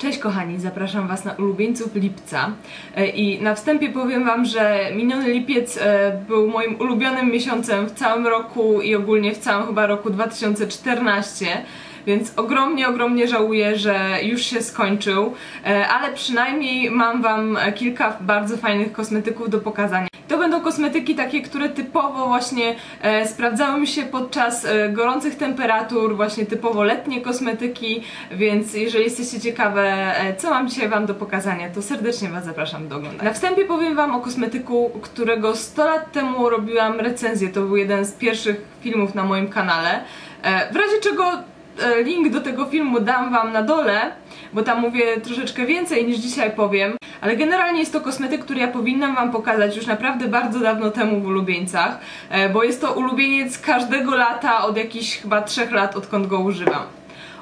Cześć kochani, zapraszam Was na ulubieńców lipca. E, i na wstępie powiem Wam, że miniony lipiec e, był moim ulubionym miesiącem w całym roku i ogólnie w całym chyba roku 2014 więc ogromnie, ogromnie żałuję, że już się skończył, e, ale przynajmniej mam Wam kilka bardzo fajnych kosmetyków do pokazania. To będą kosmetyki takie, które typowo właśnie e, sprawdzały mi się podczas e, gorących temperatur, właśnie typowo letnie kosmetyki, więc jeżeli jesteście ciekawe, e, co mam dzisiaj Wam do pokazania, to serdecznie Was zapraszam do oglądania. Na wstępie powiem Wam o kosmetyku, którego 100 lat temu robiłam recenzję, to był jeden z pierwszych filmów na moim kanale, w razie czego link do tego filmu dam Wam na dole, bo tam mówię troszeczkę więcej niż dzisiaj powiem, ale generalnie jest to kosmetyk, który ja powinnam Wam pokazać już naprawdę bardzo dawno temu w ulubieńcach, e, bo jest to ulubieniec każdego lata od jakichś chyba trzech lat, odkąd go używam.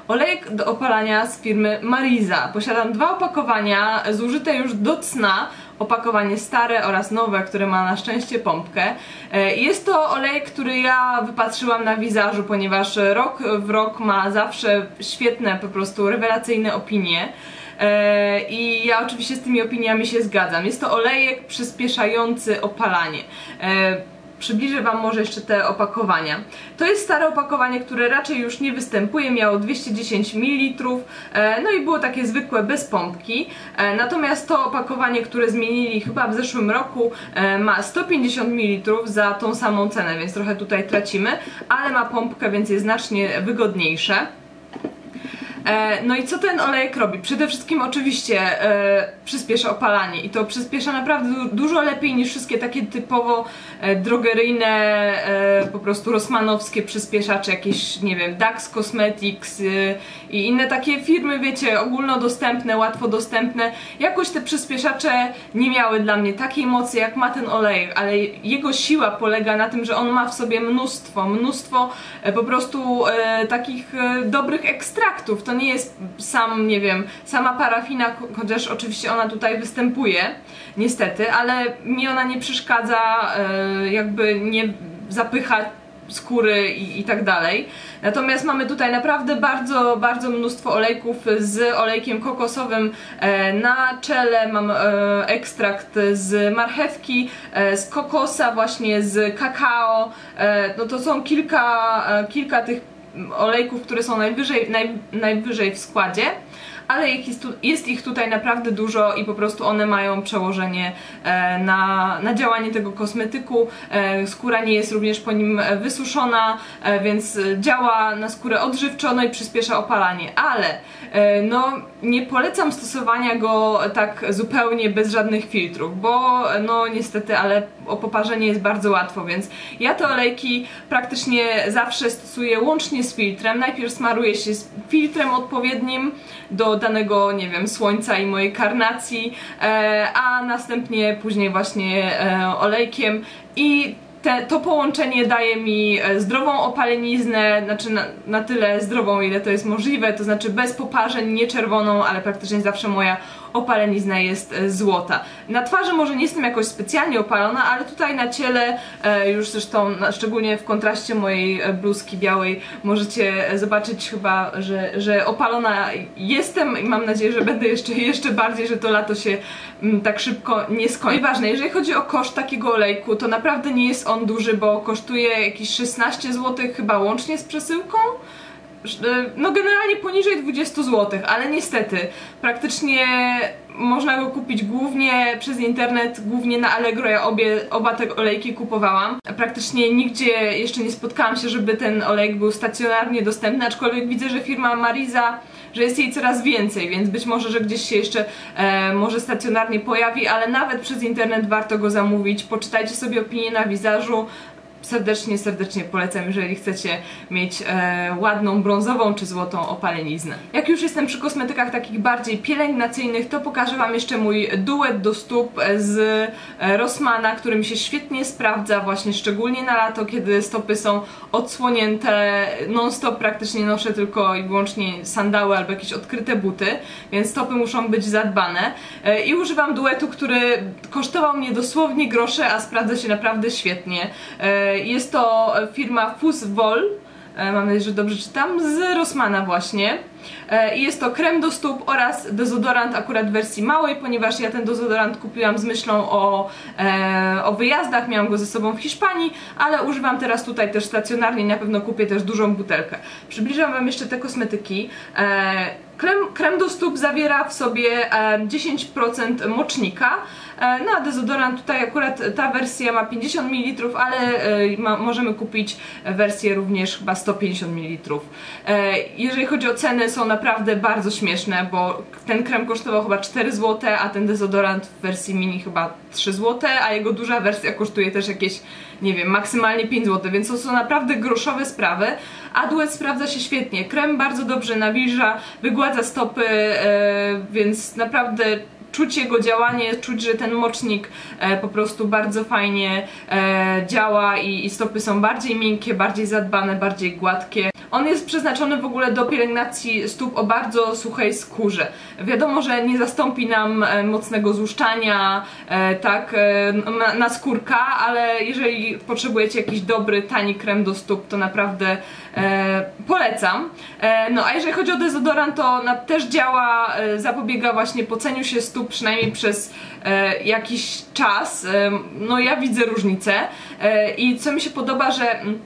Olejek do opalania z firmy Mariza. Posiadam dwa opakowania, zużyte już do cna, opakowanie stare oraz nowe, które ma na szczęście pompkę. E, Jest to olejek, który ja wypatrzyłam na wizażu, ponieważ rok w rok ma zawsze świetne, po prostu rewelacyjne opinie. E, I ja oczywiście z tymi opiniami się zgadzam. Jest to olejek przyspieszający opalanie. Przybliżę Wam może jeszcze te opakowania. To jest stare opakowanie, które raczej już nie występuje, miało 210 ml, e, no i było takie zwykłe bez pompki. E, Natomiast to opakowanie, które zmienili chyba w zeszłym roku, e, ma 150 ml za tą samą cenę, więc trochę tutaj tracimy, ale ma pompkę, więc jest znacznie wygodniejsze. E, No i co ten olejek robi? Przede wszystkim oczywiście e, przyspiesza opalanie i to przyspiesza naprawdę du dużo lepiej niż wszystkie takie typowo e, drogeryjne, po prostu rosmanowskie przyspieszacze, jakieś, nie wiem, Dax Cosmetics i inne takie firmy, wiecie, ogólnodostępne, łatwo dostępne. Jakoś te przyspieszacze nie miały dla mnie takiej mocy jak ma ten olejek, ale jego siła polega na tym, że on ma w sobie mnóstwo, mnóstwo po prostu takich dobrych ekstraktów. To nie jest sam, nie wiem, sama parafina, chociaż oczywiście ona tutaj występuje, niestety, ale mi ona nie przeszkadza, e, jakby nie zapycha skóry i, i tak dalej. Natomiast mamy tutaj naprawdę bardzo, bardzo mnóstwo olejków z olejkiem kokosowym e, na czele. Mam e, ekstrakt z marchewki, z kokosa, właśnie z kakao. No to są kilka, kilka tych olejków, które są najwyżej, naj, najwyżej w składzie ale jest, ich tutaj naprawdę dużo i po prostu one mają przełożenie e, na, na działanie tego kosmetyku. E, skóra nie jest również po nim wysuszona, e, więc działa na skórę odżywczo, no i przyspiesza opalanie, ale no nie polecam stosowania go tak zupełnie bez żadnych filtrów, bo no niestety, ale o jest bardzo łatwo, więc ja te olejki praktycznie zawsze stosuję łącznie z filtrem. Najpierw smaruję się z filtrem odpowiednim do danego, nie wiem, słońca i mojej karnacji, e, a następnie później właśnie e, olejkiem i te, to połączenie daje mi e, zdrową opaleniznę, znaczy na, na tyle zdrową, ile to jest możliwe, to znaczy bez poparzeń, nie czerwoną, ale praktycznie zawsze moja opalenizna jest e, złota. Na twarzy może nie jestem jakoś specjalnie opalona, ale tutaj na ciele, e, już zresztą szczególnie w kontraście mojej e, bluzki białej, możecie zobaczyć chyba, że, że opalona jestem i mam nadzieję, że będę jeszcze, jeszcze bardziej, że to lato się mm, tak szybko nie skończy. Ważne, jeżeli chodzi o koszt takiego olejku, to naprawdę nie jest on duży, bo kosztuje jakieś 16 zł chyba łącznie z przesyłką no generalnie poniżej 20 zł, ale niestety praktycznie można go kupić głównie przez internet, głównie na Allegro, ja obie, oba te olejki kupowałam. Praktycznie nigdzie jeszcze nie spotkałam się, żeby ten olejek był stacjonarnie dostępny, aczkolwiek widzę, że firma Mariza że jest jej coraz więcej, więc być może, że gdzieś się jeszcze e, może stacjonarnie pojawi, ale nawet przez internet warto go zamówić. Poczytajcie sobie opinię na wizażu, serdecznie, serdecznie polecam, jeżeli chcecie mieć e, ładną, brązową czy złotą opaleniznę. Jak już jestem przy kosmetykach takich bardziej pielęgnacyjnych, to pokażę Wam jeszcze mój duet do stóp z e, Rossmana, który mi się świetnie sprawdza, właśnie szczególnie na lato, kiedy stopy są odsłonięte, non-stop praktycznie noszę tylko i wyłącznie sandały albo jakieś odkryte buty, więc stopy muszą być zadbane. E, I używam duetu, który kosztował mnie dosłownie grosze, a sprawdza się naprawdę świetnie. E, jest to firma Fuzzwol e, mam nadzieję, że dobrze czytam, z Rossmana właśnie. E, I jest to krem do stóp oraz dezodorant akurat w wersji małej, ponieważ ja ten dezodorant kupiłam z myślą o, e, o wyjazdach, miałam go ze sobą w Hiszpanii, ale używam teraz tutaj też stacjonarnie, na pewno kupię też dużą butelkę. Przybliżam Wam jeszcze te kosmetyki. E, Krem, krem do stóp zawiera w sobie 10% mocznika, e, no a dezodorant tutaj akurat ta wersja ma 50 ml, ale e, ma, możemy kupić wersję również chyba 150 ml. E, jeżeli chodzi o ceny są naprawdę bardzo śmieszne, bo ten krem kosztował chyba 4 zł, a ten dezodorant w wersji mini chyba 3 zł, a jego duża wersja kosztuje też jakieś, nie wiem, maksymalnie 5 zł, więc to są naprawdę groszowe sprawy, a duet sprawdza się świetnie. Krem bardzo dobrze nawilża, wygładza stopy, yy, więc naprawdę czuć jego działanie, czuć, że ten mocznik e, po prostu bardzo fajnie e, działa i, stopy są bardziej miękkie, bardziej zadbane, bardziej gładkie. On jest przeznaczony w ogóle do pielęgnacji stóp o bardzo suchej skórze. Wiadomo, że nie zastąpi nam e, mocnego złuszczania, e, tak, e, na, skórka, ale jeżeli potrzebujecie jakiś dobry, tani krem do stóp, to naprawdę polecam. No a jeżeli chodzi o dezodorant, to też działa, zapobiega właśnie poceniu się stóp przynajmniej przez jakiś czas. No ja widzę różnicę i co mi się podoba, że mm,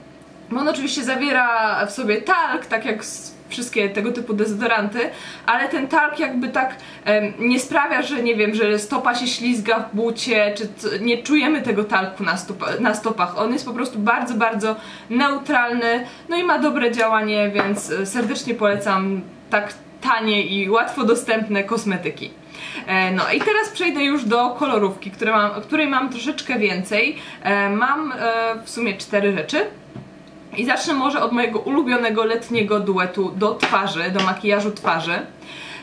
on oczywiście zawiera w sobie talk, tak jak wszystkie tego typu dezodoranty, ale ten talk jakby tak nie sprawia, że nie wiem, że stopa się ślizga w bucie, czy nie czujemy tego talku na, stop na stopach. On jest po prostu bardzo, bardzo neutralny, no i ma dobre działanie, więc e, serdecznie polecam tak tanie i łatwo dostępne kosmetyki. E, no i teraz przejdę już do kolorówki, mam, której mam troszeczkę więcej. E, mam w sumie cztery rzeczy. I zacznę może od mojego ulubionego letniego duetu do twarzy, do makijażu twarzy,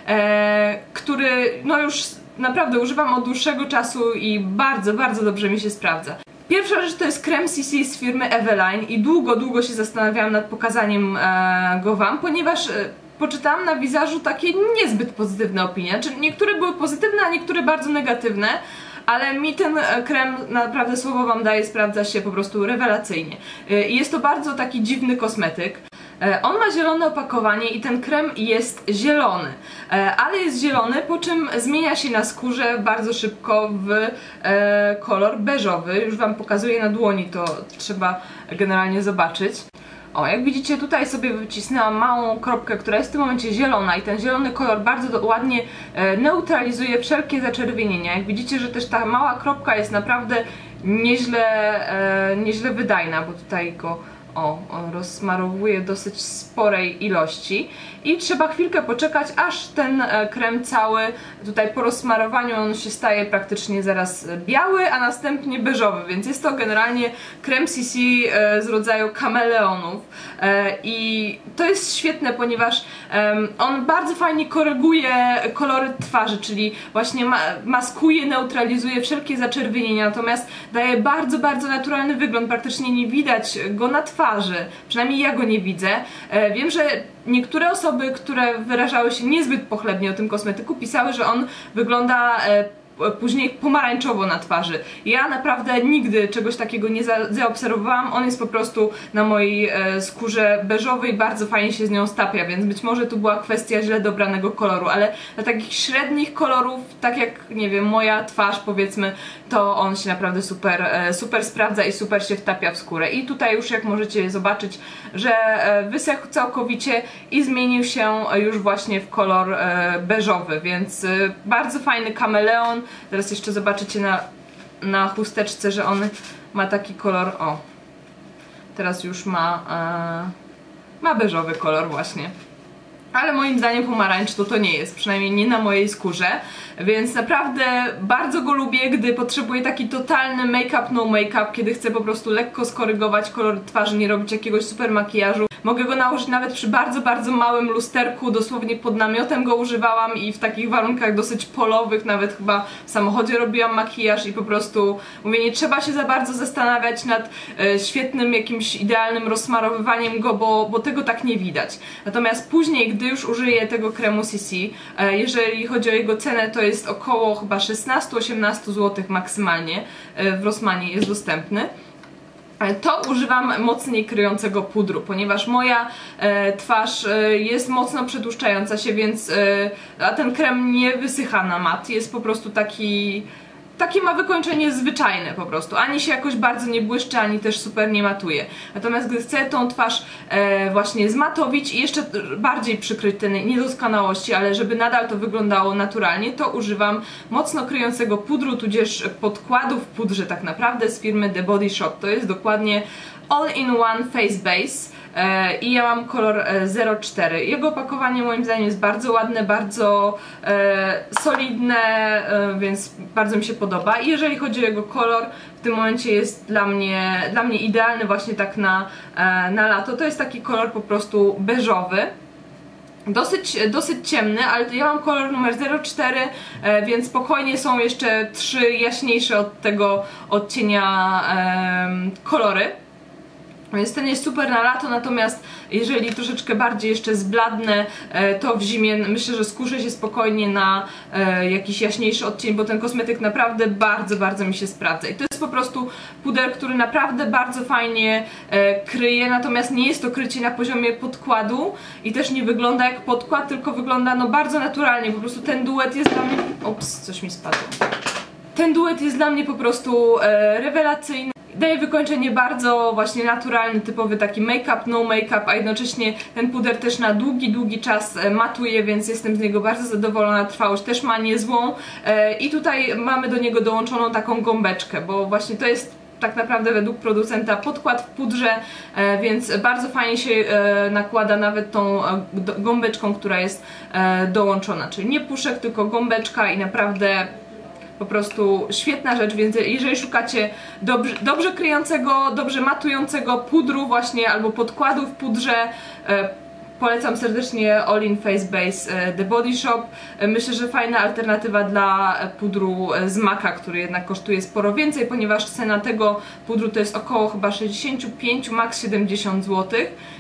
e, który no już naprawdę używam od dłuższego czasu i bardzo, bardzo dobrze mi się sprawdza. Pierwsza rzecz to jest krem CC z firmy Eveline i długo, długo się zastanawiałam nad pokazaniem e, go Wam, ponieważ e, poczytałam na wizażu takie niezbyt pozytywne opinie. Znaczy niektóre były pozytywne, a niektóre bardzo negatywne, ale mi ten e, krem naprawdę słowo wam daje, sprawdza się po prostu rewelacyjnie. E, I jest to bardzo taki dziwny kosmetyk. E, on ma zielone opakowanie i ten krem jest zielony, ale jest zielony, po czym zmienia się na skórze bardzo szybko w kolor beżowy. Już Wam pokazuję na dłoni, to trzeba generalnie zobaczyć. O, jak widzicie tutaj sobie wycisnęłam małą kropkę, która jest w tym momencie zielona i ten zielony kolor bardzo ładnie e, neutralizuje wszelkie zaczerwienienia. Jak widzicie, że też ta mała kropka jest naprawdę nieźle, e, nieźle wydajna, bo tutaj go o, rozsmarowuje dosyć sporej ilości. I trzeba chwilkę poczekać, aż ten e, krem cały tutaj po rozsmarowaniu on się staje praktycznie zaraz biały, a następnie beżowy, więc jest to generalnie krem CC e, z rodzaju kameleonów. E, i to jest świetne, ponieważ on bardzo fajnie koryguje kolory twarzy, czyli właśnie maskuje, neutralizuje wszelkie zaczerwienienia, natomiast daje bardzo, bardzo naturalny wygląd, praktycznie nie widać go na twarzy, przynajmniej ja go nie widzę. Wiem, że niektóre osoby, które wyrażały się niezbyt pochlebnie o tym kosmetyku, pisały, że on wygląda e, później pomarańczowo na twarzy. Ja naprawdę nigdy czegoś takiego nie za zaobserwowałam, on jest po prostu na mojej e, skórze beżowej, bardzo fajnie się z nią stapia, więc być może tu była kwestia źle dobranego koloru, ale dla takich średnich kolorów, tak jak, nie wiem, moja twarz powiedzmy, to on się naprawdę super, e, super sprawdza i super się wtapia w skórę. I tutaj już jak możecie zobaczyć, że e, wysechł całkowicie i zmienił się już właśnie w kolor beżowy, więc bardzo fajny kameleon, Teraz jeszcze zobaczycie na, na chusteczce, że on ma taki kolor, o, teraz już ma, e, ma beżowy kolor właśnie. Ale moim zdaniem pomarańcz to to nie jest, przynajmniej nie na mojej skórze, więc naprawdę bardzo go lubię, gdy potrzebuję taki totalny make-up, no make-up, kiedy chcę po prostu lekko skorygować kolor twarzy, nie robić jakiegoś super makijażu. Mogę go nałożyć nawet przy bardzo, bardzo małym lusterku, dosłownie pod namiotem go używałam i w takich warunkach dosyć polowych, nawet chyba w samochodzie robiłam makijaż i po prostu mówię, nie trzeba się za bardzo zastanawiać nad e, świetnym, jakimś idealnym rozsmarowywaniem go, bo, bo tego tak nie widać. Natomiast później, gdy już użyję tego kremu CC, e, jeżeli chodzi o jego cenę, to jest około chyba 16-18 zł maksymalnie e, w Rossmanie jest dostępny. E, to używam mocniej kryjącego pudru, ponieważ moja e, twarz e, jest mocno przetłuszczająca się, więc e, a ten krem nie wysycha na mat, jest po prostu taki takie ma wykończenie zwyczajne po prostu. Ani się jakoś bardzo nie błyszczy, ani też super nie matuje. Natomiast gdy chcę tą twarz e, właśnie zmatowić i jeszcze bardziej przykryć te niedoskonałości, ale żeby nadal to wyglądało naturalnie, to używam mocno kryjącego pudru, tudzież podkładu w pudrze tak naprawdę z firmy The Body Shop. To jest dokładnie All-in-One Face Base i ja mam kolor 04. E, Jego opakowanie moim zdaniem jest bardzo ładne, bardzo e, solidne, e, więc bardzo mi się podoba. I jeżeli chodzi o jego kolor, w tym momencie jest dla mnie, dla mnie idealny właśnie tak na, e, na lato. To jest taki kolor po prostu beżowy. Dosyć, dosyć ciemny, ale ja mam kolor numer 04, e, więc spokojnie są jeszcze trzy jaśniejsze od tego odcienia e, kolory. Więc ten jest super na lato, natomiast jeżeli troszeczkę bardziej jeszcze zbladnę, e, to w zimie myślę, że skuszę się spokojnie na e, jakiś jaśniejszy odcień, bo ten kosmetyk naprawdę bardzo, bardzo mi się sprawdza. I to jest po prostu puder, który naprawdę bardzo fajnie e, kryje, natomiast nie jest to krycie na poziomie podkładu i też nie wygląda jak podkład, tylko wygląda no bardzo naturalnie. Po prostu ten duet jest dla mnie... Ops, coś mi spadło. Ten duet jest dla mnie po prostu rewelacyjny. Daje wykończenie bardzo właśnie naturalny, typowy taki make-up, no make-up, a jednocześnie ten puder też na długi, długi czas e, matuje, więc jestem z niego bardzo zadowolona, trwałość też ma niezłą. E, i tutaj mamy do niego dołączoną taką gąbeczkę, bo właśnie to jest tak naprawdę według producenta podkład w pudrze, e, więc bardzo fajnie się nakłada nawet tą gąbeczką, która jest dołączona, czyli nie puszek, tylko gąbeczka i naprawdę po prostu świetna rzecz, więc jeżeli szukacie dobrze, dobrze kryjącego, dobrze matującego pudru właśnie albo podkładu w pudrze, e, Polecam serdecznie All In Face Base e, The Body Shop. E, myślę, że fajna alternatywa dla pudru z Maka, który jednak kosztuje sporo więcej, ponieważ cena tego pudru to jest około chyba 65, max 70 zł.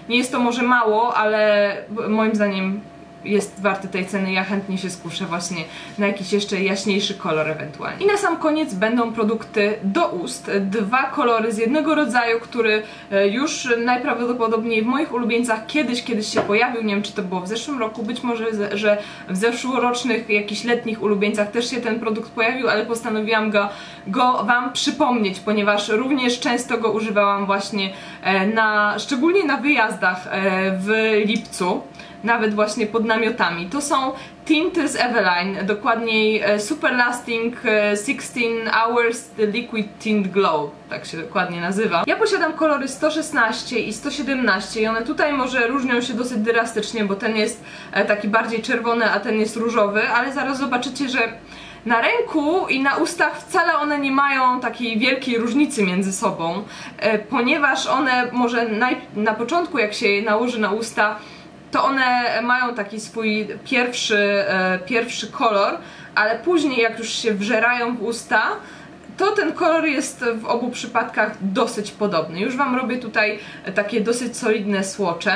Nie jest to może mało, ale moim zdaniem jest warty tej ceny, ja chętnie się skuszę właśnie na jakiś jeszcze jaśniejszy kolor ewentualnie. I na sam koniec będą produkty do ust, dwa kolory z jednego rodzaju, który e, już najprawdopodobniej w moich ulubieńcach kiedyś, kiedyś się pojawił, nie wiem czy to było w zeszłym roku, być może, że w zeszłorocznych, jakichś letnich ulubieńcach też się ten produkt pojawił, ale postanowiłam go, go Wam przypomnieć, ponieważ również często go używałam właśnie e, na, szczególnie na wyjazdach e, w lipcu, nawet właśnie pod namiotami. To są tinty z Eveline, dokładniej e, Super Lasting 16 e, Hours Liquid Tint Glow, tak się dokładnie nazywa. Ja posiadam kolory 116 i 117 i one tutaj może różnią się dosyć drastycznie, bo ten jest e, taki bardziej czerwony, a ten jest różowy, ale zaraz zobaczycie, że na ręku i na ustach wcale one nie mają takiej wielkiej różnicy między sobą, ponieważ one może na początku jak się je nałoży na usta to one mają taki swój pierwszy, e, pierwszy kolor, ale później jak już się wżerają w usta, to ten kolor jest w obu przypadkach dosyć podobny. Już Wam robię tutaj takie dosyć solidne słocze.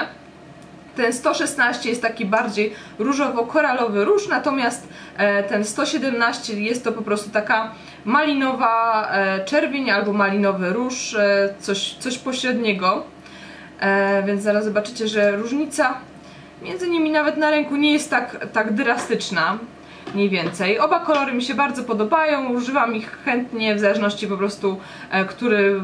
Ten 116 jest taki bardziej różowo-koralowy róż, natomiast e, ten 117 jest to po prostu taka malinowa e, czerwień albo malinowy róż, coś, coś pośredniego. Więc zaraz zobaczycie, że różnica między nimi nawet na ręku nie jest tak, tak drastyczna mniej więcej. Oba kolory mi się bardzo podobają, używam ich chętnie w zależności po prostu, e, który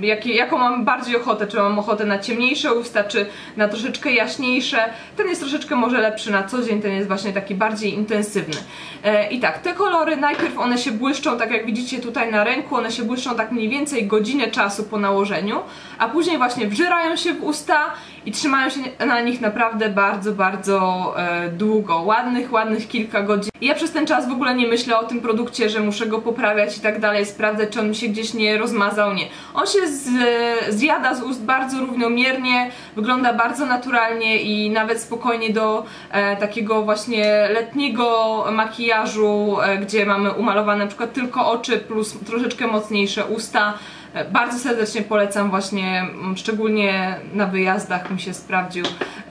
jakie, jaką mam bardziej ochotę, czy mam ochotę na ciemniejsze usta, czy na troszeczkę jaśniejsze. Ten jest troszeczkę może lepszy na co dzień, ten jest właśnie taki bardziej intensywny. E, I tak, te kolory najpierw one się błyszczą, tak jak widzicie tutaj na ręku, one się błyszczą tak mniej więcej godzinę czasu po nałożeniu, a później właśnie wżyrają się w usta i trzymają się na nich naprawdę bardzo, bardzo e, długo. Ładnych, ładnych kilka godzin. I ja przez ten czas w ogóle nie myślę o tym produkcie, że muszę go poprawiać i tak dalej, sprawdzać, czy on mi się gdzieś nie rozmazał, nie. On się z, zjada z ust bardzo równomiernie, wygląda bardzo naturalnie i nawet spokojnie do e, takiego właśnie letniego makijażu, e, gdzie mamy umalowane na przykład tylko oczy plus troszeczkę mocniejsze usta, bardzo serdecznie polecam właśnie, mm, szczególnie na wyjazdach mi się sprawdził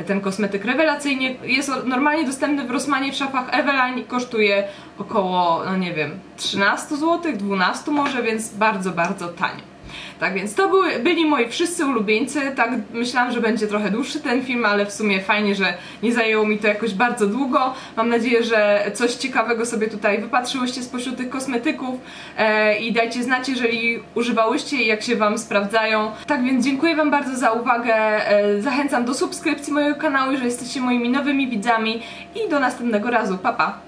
ten kosmetyk rewelacyjnie. Jest normalnie dostępny w Rossmanie w szafach Eveline i kosztuje około, no nie wiem, 13 zł, 12 może, więc bardzo, bardzo tanio. Tak więc to były, byli moi wszyscy ulubieńcy, tak myślałam, że będzie trochę dłuższy ten film, ale w sumie fajnie, że nie zajęło mi to jakoś bardzo długo. Mam nadzieję, że coś ciekawego sobie tutaj wypatrzyłyście spośród tych kosmetyków e, i dajcie znać, jeżeli używałyście i jak się Wam sprawdzają. Tak więc dziękuję Wam bardzo za uwagę, e, zachęcam do subskrypcji mojego kanału, jeżeli jesteście moimi nowymi widzami i do następnego razu. Pa, pa!